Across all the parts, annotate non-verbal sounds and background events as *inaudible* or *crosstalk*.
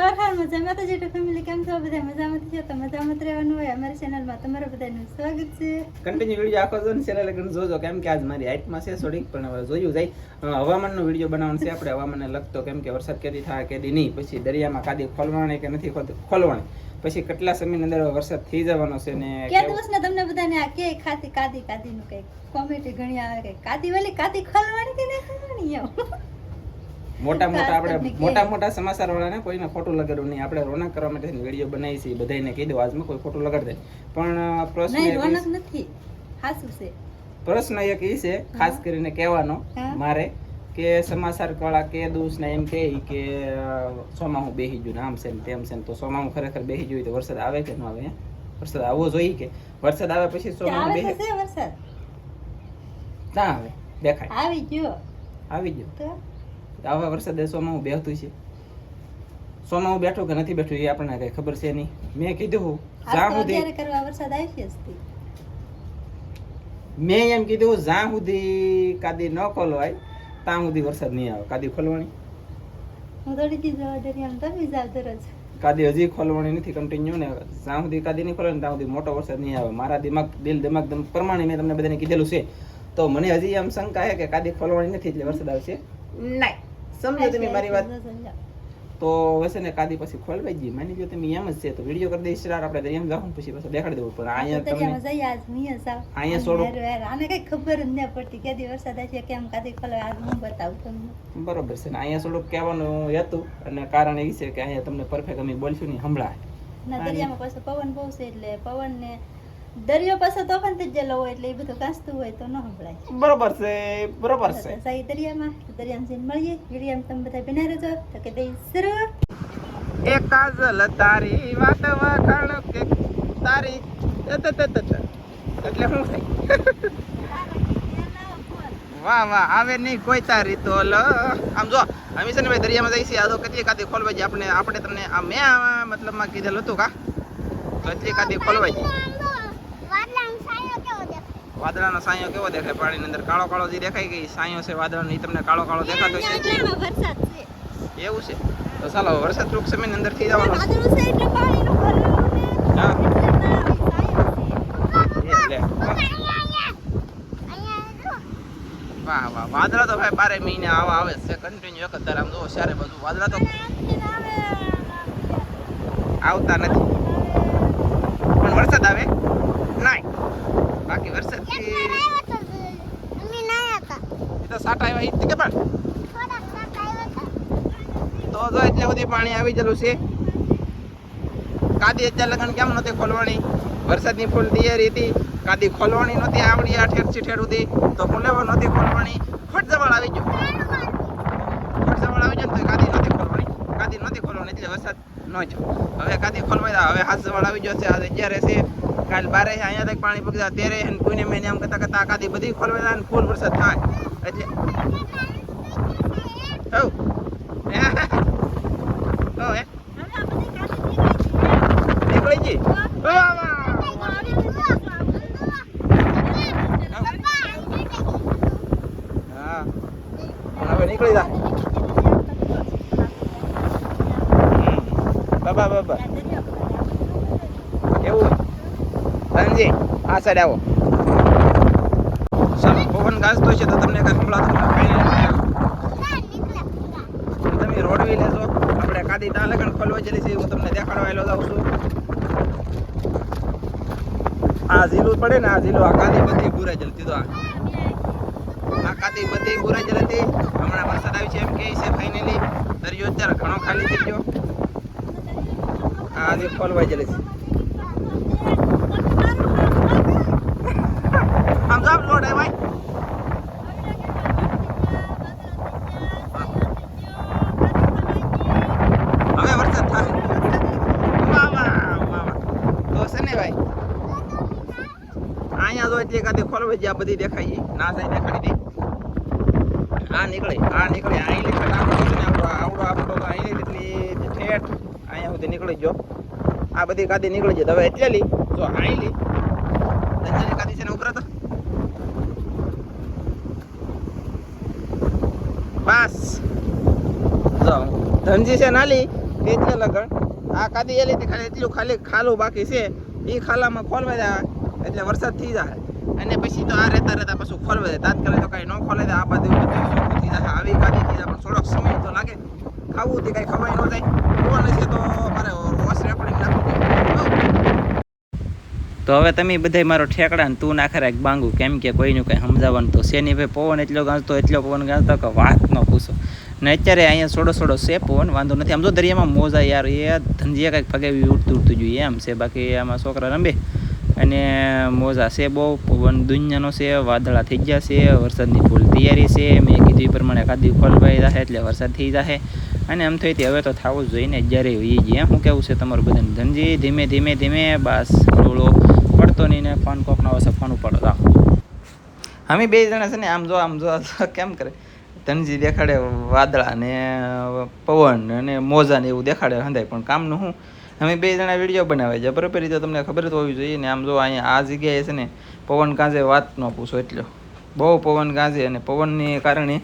હર હર મજામાં તો જેટલું ફેમિલી કેમ છો? બધા મજામાં છો? તો મજામાં જ રહેવાનું હોય અમારી ચેનલમાં તમારા બધાનું સ્વાગત છે. કન્ટિન્યુ વીડિયો આખો જો ને છેલ્લે લગન જોજો. કેમ કે આજ મારી હાઈટમાં છે થોડીક પણ હવે જોયું જાય. હવામાનનો વીડિયો બનાવવાનો છે આપણે. હવામાનને લગતો કેમ કે વરસાદ કેદી થાય કેદી નહીં. પછી દરિયામાં કાદી ખોલવાની કે નથી ખોલવાની પછી કેટલા સમયની અંદર વરસાદ થઈ જવાનો છે ને કે દિવસ દિવસના તમને બધાને આ કે ખાતી કાદી કાદીનું કંઈક કોમેડી ઘણી આવે કે કાદી વાલી કાદી ખોલવાની કે નહીં ખોલવાની? મોટા મોટા આપણે મોટા મોટા સમાચાર વાળાને કોઈને ખોટું લગાડવું નહીં. આપણે રોનક કરવા માટે વીડિયો બનાવી છે બધાને કહી દઉં આજમાં કોઈ ખોટું લગાડ. દે પણ પ્રશ્ન રોનક નથી. હાસું છે. પ્રશ્ન એક ઈ છે ખાસ કરીને કહેવાનો મારે કે સમાચાર કળા કે દોષ ને એમ કહે કે સોમા હું બેહી ગયું ને આમ છે ને તેમ છે ને તો સોમાહું ખરેખર બેહી જોઈ તો વરસાદ આવે કે ન આવે વરસાદ આવવો જોઈએ કે? વરસાદ આવે પછી આવે બેહે વરસાદ. ના આવે દેખાય. આવી ગયો. આવી ગયો. આવા વરસાદે સોમાહું બેહતું છે. સોમાહું બેઠો કે નથી બેઠો એ આપણને કઈ ખબર છે નહીં. મેં કીધું હું જ્યાં સુધી કરવા વરસાદ આવી છે મેં એમ કીધું જ્યાં સુધી કાદી ન ખોલવાય ત્યાં સુધી વરસાદ નહીં આવે. કાદી ખોલવાની? હું તમે કાદી હજી ખોલવાની નથી કન્ટિન્યુ ને. જ્યાં સુધી કાદી નહીં ખોલે ને ત્યાં સુધી મોટો વરસાદ નહીં આવે. મારા દિમાગ દિલ દિમાગ પ્રમાણે મેં તમને બધાને કીધેલું છે. તો મને હજી એમ શંકા છે કે કાદી ખોલવાની નથી એટલે વરસાદ આવશે? નહીં. સમજો તમે મારી વાત. તો વસે ને કાદી પછી ખોલવાઈ ગઈ. માની લો તમે એમ જ છે. તો વીડિયો કરી દઈશ. આપણે એમ જાહું પછી પાછું દેખાડી દેવું પણ અહીંયા તમને અહીંયા હારું. આને કઈ ખબર જ ન પડતી કેદી વરસાદ આવશે કેમ કાદી ખોલે. આજ હું બતાવું તમને. બરોબર છે ને અહીંયા થોડુંક કહેવાનું હતું અને કારણ એ છે કે અહીંયા તમને પરફેક્ટ અમે બોલશું નહીં હમણાં ના દરિયામાં પાછો પવન બહુ છે એટલે પવન ને દરિયો પાછો તોફાન થઈ જેલો હોય એટલે એ બધું કાંસતું હોય તો ન સંભળાય. બરોબર છે બરોબર છે. સાઈ દરિયામાં દરિયામાં જઈને મળીએ. વિડીયામાં તમે બધા બિના રહેજો. તો કે દઈ શરૂ એ કાજલ તારી વાત વખાણ કે તારી. એટલે શું થાય? *laughs* વાહ વાહ આવે નહીં કોઈ તારી તો લ. આમ જો અમે છે ને ભાઈ દરિયામાં જઈશી આ તો કેટલી કાદી ખોલવાઈ જાય આપણે આપણે તમને આ મેં મતલબમાં કીધેલું હતું કા? તો એટલી કાદી ખોલવાઈ જાય વાદળાનો સાયો કેવો દેખાય? પાણીની અંદર કાળો કાળો જે દેખાય કે સાયો છે વાદળાનો એ તમને કાળો કાળો દેખાતો છે? એવું છે? તો ચાલો વરસાદ ટૂંક સમયની અંદર થઈ જવાનો વાહ વાહ વાદળા તો ભાઈ બારે મહિને આવા આવે છે. કન્ટિન્યુ એક જ આમ જુઓ સારે બધું વાદળા તો આવતા નથી. પણ વરસાદ આવે? નાય વરસાદ એ તો સાટા આવ્યા ઈ કે પણ? તો જો એટલે સુધી પાણી આવી ગયેલું છે. કાદી અત્યારે લગન કેમ નહોતી ખોલવાની? વરસાદની ફૂલ તૈયારી હતી. કાદી ખોલવાની નહોતી આવડી આ ઠેર ઠેર સુધી. તો ફૂલેવા નહોતી ખોલવાની. ફટ જવાળ આવી ગયો. ફટ જવાળ આવી ગયો તો કાદી નહોતી ખોલવાની. કાદી નહોતી ખોલવાની એટલે વરસાદ ન જો. હવે કાદી ખોલવાય હવે હાથ જવાળ આવી ગયો છે આજે અગિયારે છે. કાલ બારે અહીંયા તક પાણી પગી જાય તેરે છે ને કોઈને મેં એમ કરતા કરતા આકાદી કાદી બધી ખોલવાઈ અને ફૂલ વરસાદ થાય. એટલે નીકળી જા. બાબા બાબા. એવું. ધનજી, આ સાઈડ આવો. ચાલો પવન ગાજતો છે તો તમને કઈ સંભળાતું તમે રોડવી લેજો. આપણે કાદી ત્યાં લગન ખોલવા જેલી છે હું તમને દેખાડવા આવેલો જાઉં છું. આ ઝીલું પડે ને, આ ઝીલું આ કાદી બધી બુરા જલતી તો આ. કાદી બધી બુરા જલતી હમણાં વરસાદ આવી છે એમ કહે છે ફાઇનલી દરિયો અત્યારે ઘણો ખાલી થઈ ગયો. આ જે ખોલવા જેલી છે આમ જાવ લોડ હવે વરસાદ થાય તો છે ને ભાઈ, અહીંયા જો એટલે કાદી ખોલવા જ્યાં બધી દેખાય. ના થાય દેખાડી આ નીકળે આ નીકળે અહીં આવડો આવડો તો અહીં લીધી ઠેઠ અહીંયા સુધી નીકળી ગયો. આ બધી કાદી નીકળી જાય હવે એટલેલી જો અહીં લી. દંજાની કાદી છે ને ઉભરા બસ. જો, ધનજી છે નાલી એટલે લગણ આ કાદી એ લીધી, ખાલી એટલું ખાલી ખાલું બાકી છે. એ ખાલામાં ખોલવા જાય, એટલે વરસાદ થઈ જાય. અને પછી તો આ રહેતા રહેતા પાછું ખોલવા જાય. તાત્કાલિક તો કાંઈ ન ખોલે આ બાજુ થઈ જાય. આવી કાદી થઈ જાય, પણ થોડોક સમય તો લાગે. ખાવું તે કાંઈ ખવાય ન જાય કોણ છે તો મારે વોશ રેકોર્ડિંગ નાખવું તો હવે તમે બધા મારો ઠેકડા ને તું નાખે રાખ બાંગુ. કેમ કે કોઈનું કંઈ સમજાવવાનું તો શેની ભાઈ પવન એટલો ગાંજતો એટલો પવન ગાંજતો કે વાત ન પૂછો. ને અત્યારે અહીંયા સોડો સોડો છે પવન, વાંધો નથી. આમ જો દરિયામાં મોજા યાર, એ ધંધિયા કંઈક ફગાવી ઉડતું ઉડતું જોઈએ એમ છે. બાકી આમાં છોકરા રમે. અને મોજા છે બહુ. પવન દુનિયાનો છે, વાદળા થઈ ગયા છે, વરસાદની ફૂલ તૈયારી છે. મેં કીધું એ પ્રમાણે કાદી ખોલવાઈ જશે એટલે વરસાદ થઈ જશે અને એમ થઈ હવે તો થવું જ જોઈએ ને જ્યારે એ જ. એમ શું કેવું છે તમારું બધાને? ધનજી ધીમે ધીમે ધીમે બસ રોળો. પડતો નહીં ને ફોન કોક ના આવશે ફોન ઉપાડો રાખો. અમે બે જણા છે ને, આમ જો આમ જો કેમ કરે? તનજી દેખાડે વાદળા ને પવન અને મોજા ને એવું દેખાડે હંધાય, પણ કામનું શું અમે બે જણા વીડિયો બનાવે છે, બરાબર? રીતે તમને ખબર જ હોવી જોઈએ ને, આમ જો અહીંયા આ જગ્યાએ છે ને, પવન કાંજે વાત ન પૂછો એટલો. બહુ પવન ગાંજે અને પવનને કારણે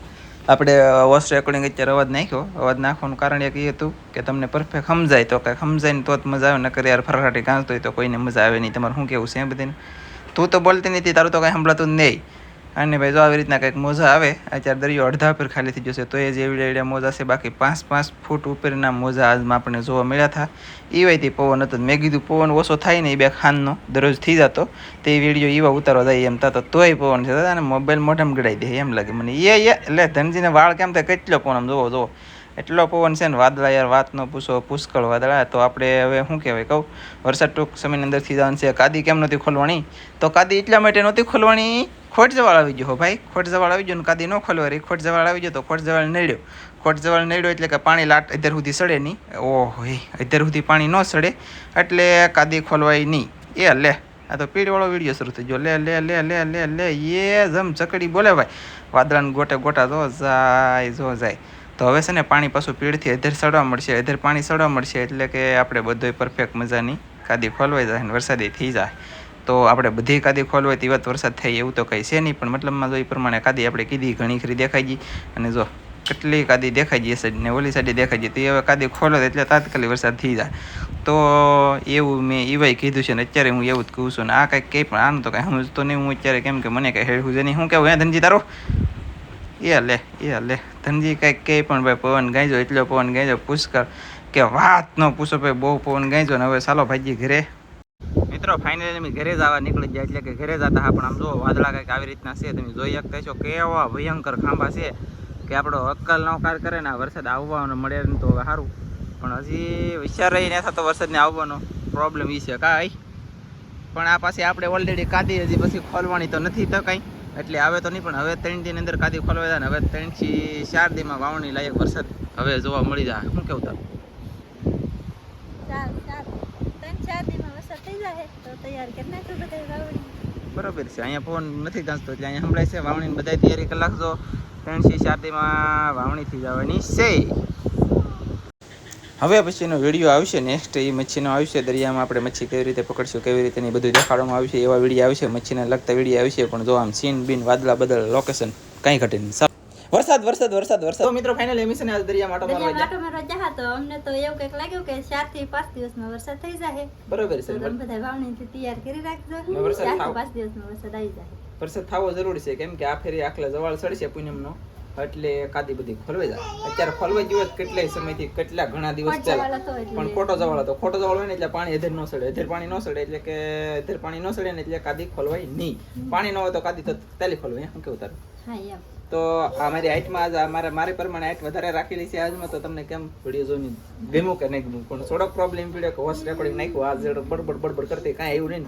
આપણે વોઇસ રેકોર્ડિંગ અત્યારે અવાજ નાખ્યો. અવાજ નાખવાનું કારણ એક એ હતું કે તમને પરફેક્ટ સમજાય તો કંઈક સમજાય ને તો જ મજા આવે, નકર યાર ફરફાટી ગાંજતો હોય તો કોઈને મજા આવે નહીં. તમારે શું કેવું છે એ બધીને? તું તો બોલતી નથી, તારું તો કાંઈ સંભળાતું નહીં. અને ભાઈ જો આવી રીતના કંઈક મોજા આવે, અત્યારે દરિયો અડધા પર ખાલી થઈ જશે, તો એ જે એવડે મોજા છે. બાકી પાંચ પાંચ ફૂટ ઉપરના મોજા આજમાં આપણને જોવા મળ્યા હતા. એવાયથી વયથી પવન હતો. મેં કીધું પવન ઓછો થાય ને એ બે ખાનનો દરરોજ થઈ જતો. તે વીડિયો એવા ઉતારવા જાય એમ થતો. તોય પવન છે અને મોબાઈલ મોઢામાં ગડાઈ દે એમ લાગે મને. એ એટલે ધનજીને વાળ કેમ થાય? કેટલો પવન આમ જોવો જોવો. એટલો પવન છે ને વાદળા યાર વાત ન પૂછો, પુષ્કળ વાદળા. તો આપણે હવે શું કહેવાય? કહું, વરસાદ ટૂંક સમયની અંદર થઈ જવાનું છે. કાદી કેમ નથી ખોલવાની? તો કાદી એટલા માટે નહોતી ખોલવાની? ખોટ જવાળ આવી ગયો ભાઈ. ખોટ જવાળ આવી ગયો કાદી ન ખોલવા રહી. ખોટ જવાળ આવી ગયો તો ખોટ જવાળ નડ્યો. ખોટ જવાળ નડ્યો એટલે કે પાણી લાટ અત્યાર સુધી સડે નહીં. ઓહો, એ અત્યાર સુધી પાણી ન સડે એટલે કાદી ખોલવાય નહીં. એ લે, આ તો પીડવાળો વીડિયો શરૂ થઈ ગયો. લે લે લે લે લે લે એ જમ ચકડી બોલે ભાઈ. વાદળાને ગોટે ગોટા જો જાય જો જાય. તો હવે છે ને પાણી પાછું પીળથી અધેર સડવા મળશે અધેર પાણી સડવા મળશે એટલે કે આપણે બધોય પરફેક્ટ મજાની કાદી ખોલવાઈ જાય ને વરસાદી થઈ જાય. તો આપણે બધી કાદી ખોલવાય તે વાત વરસાદ થાય એવું તો કંઈ છે નહીં, પણ મતલબમાં જો એ પ્રમાણે કાદી આપણે કીધી, ઘણી ખરી દેખાઈ ગઈ. અને જો કેટલી કાદી દેખાઈ જઈ એ સાઈડ ને ઓલી સાઈડે દેખાઈ જઈ તો એ હવે કાદી ખોલો એટલે તાત્કાલિક વરસાદ થઈ જાય. તો એવું મેં એવાય કીધું છે ને, અત્યારે હું એવું જ કહું છું ને, આ કંઈક કંઈ પણ આનું તો કાંઈ સમજતો નહીં. હું અત્યારે કેમ કે મને કંઈ હેડવું છે નહીં. હું કેવું હે ધનજી તારો? એ લે એ લે ધનજી કંઈક કહે પણ ભાઈ પવન ગાંજો, એટલો પવન ગાંજો, પુષ્કળ. કે વાત ન પૂછો ભાઈ, બહુ પવન ગાંજો ને હવે ચાલો ભાઈજી ઘરે. મિત્રો ફાઇનલી અમે ઘરે જ આવવા નીકળી ગયા, એટલે કે ઘરે જતા હા પણ આમ જો વાદળા કંઈક આવી રીતના છે, તમે જોઈ શકતા છો કેવા ભયંકર ખાંભા છે, કે આપણો અક્કલ નોકાર કરે ને આ વરસાદ આવવાનો મળે ને તો સારું. પણ હજી વિચાર રહી ને થતો વરસાદને આવવાનો પ્રોબ્લેમ એ છે કાંઈ. પણ આ પાસે આપણે ઓલરેડી કાદી હજી પછી ખોલવાની તો નથી તો કાંઈ. એટલે આવે તો નહીં, પણ હવે ત્રણ દિન અંદર કાદી ખોલવા જાય ને હવે ત્રણથી ચાર દીમાં વાવણી લાયક વરસાદ હવે જોવા મળી જાય. શું કેવું તારું ચાર ચાર ત્રણ ચાર દીમાં વરસાદ થઈ જાય તો બરોબર છે, અહીંયા ફોન નથી ગાંચતો એટલે અહીંયા સંભળાય છે, વાવણીની બધા તૈયારી કરી નાખજો. ત્રણથી ચાર વાવણી થઈ જવાની છે. હવે પછીનો વીડિયો આવશે નેક્સ્ટ એ મચ્છીનો આવશે, દરિયામાં આપણે મચ્છી કેવી રીતે પકડશું, કેવી રીતે એની બધું દેખાડવામાં આવશે, એવા વીડિયો આવશે, મચ્છીને લગતા વીડિયો આવશે, પણ જો આમ સીન બીન વાદળા બદલ લોકેશન કાંઈ ઘટે નહીં. વરસાદ વરસાદ વરસાદ વરસાદ. તો મિત્રો ફાઇનલ એમિશન આજ દરિયા માટો મારવા દરિયા ગયા. માટો મારવા ગયા તો અમને તો એવું કંઈક લાગ્યું કે ચારથી પાંચ દિવસમાં વરસાદ થઈ જાય. બરોબર છે તમે બધા વાવણીથી તૈયાર કરી રાખજો. ને વરસાદ ચારથી થાવ. પાંચ દિવસમાં વરસાદ આવી જાય. વરસાદ થવો જરૂરી છે કેમ કે આ ફેરી આખલા જવાળ ચડશે પૂનમનો એટલે કાદી બધી ખોલવાઈ જાય. અત્યારે ખોલવાઈ ગયું કેટલાય સમયથી કેટલા ઘણા દિવસ એટલે. પણ ખોટો જવાળો હતો ખોટો જવાળો હોય ને એટલે પાણી અધેર ન સડે. અધેર પાણી ન સડે એટલે કે અધેર પાણી ન સડે ને એટલે કાદી ખોલવાય નહીં. પાણી ન હોય તો કાદી તો તાલી ખોલવાય શું કેવું તારું? તો આ મારી હાઈટમાં આજ અમારે મારી પ્રમાણે હાઈટ વધારે રાખેલી છે આજમાં તો તમને કેમ વીડિયો જોઈને ગમ્યું કે નહીં ગમ્યું? પણ થોડોક પ્રોબ્લેમ પીડ્યો કે હોસ્ટ રેકોર્ડિંગ નાખ્યું આ જેડ બડબડ બડબડ કરતી કાંઈ એવું નહીં.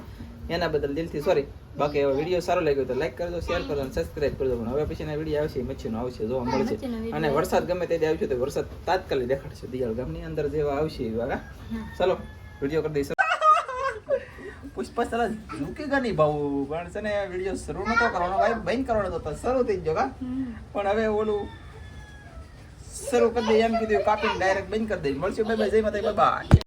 એના બદલ દિલથી સોરી બાકી એવો વીડિયો સારો લાગ્યો તો લાઈક કરજો શેર કરજો અને સબસ્ક્રાઇબ કરજો. પણ હવે પછીના વીડિયો આવશે મચ્છીનો આવશે જોવા મળશે. અને વરસાદ ગમે તે આવશે તો વરસાદ તાત્કાલિક દેખાડશે. દિયાળ ગામની અંદર જેવા આવશે એવા? હા. વીડિયો કરી દઈશું. પુષ્પા ચલા ઝૂકેગા નહીં ભાવ પણ છે ને વીડિયો શરૂ નતો કરવાનો. ભાઈ બંધ કરવાનો હતો શરૂ થઈ ગયો કા પણ હવે ઓલું શરૂ કરી દઈએ એમ કીધું કાપીને ડાયરેક્ટ બંધ કરી દઈએ. મળશું બાય બાય જય માતા બાય